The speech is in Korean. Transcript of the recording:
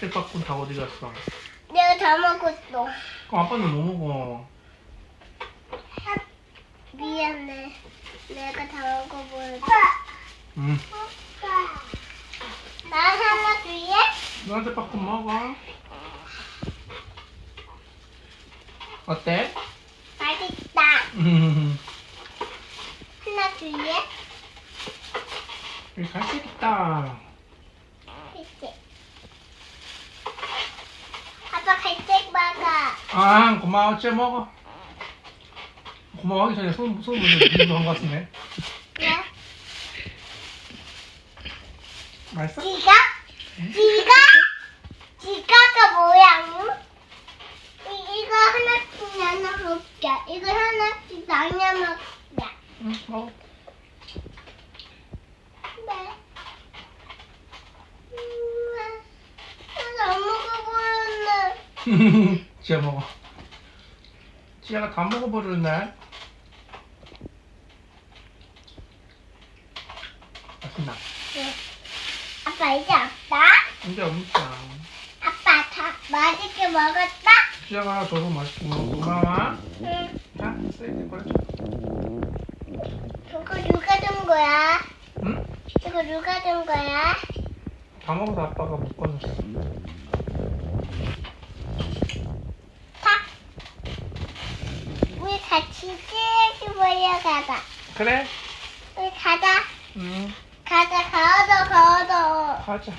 떼빠꾼 다 어디 갔어? 내가 다 먹었어. 그럼 아빠는 뭐 먹어? 미안해. 내가 다 먹어버렸어. 응. 나 하나 줄래? 너한테 빠꾼 먹어. 어때? 맛있다. 음, 하나 줄래? 여기 갈색 있다. 갈색. 아빠 갈색 먹어. 아, 고마워. 쟤 먹어. 고마워 하기 전에 손, 손 먼저 비누 한것 같은데. 네? 맛있어? 지가? 지가? 지가가 뭐야? 이, 이거 하나씩 나눠 먹자. 이거 하나씩 나눠 먹자. 응, 먹어. 네. 음, 나안 먹어버렸네. 지아 먹어. 지아가 다 먹어버렸네. 맛있나? 네. 아빠 이제 없다? 이제 없다. 아빠 다 맛있게 먹었다? 지아가 줘서 맛있게 먹어. 고마워. 응. 자, 쓰이지 버려. 저거 누가 준 거야? 응? 저거 누가 준 거야? 다 먹어서 아빠가 못 꺼냈어. 우리 같이 찌개 보러 가자. 그래? 우리 가자. 응. 가자. 가자. 가자. 가자.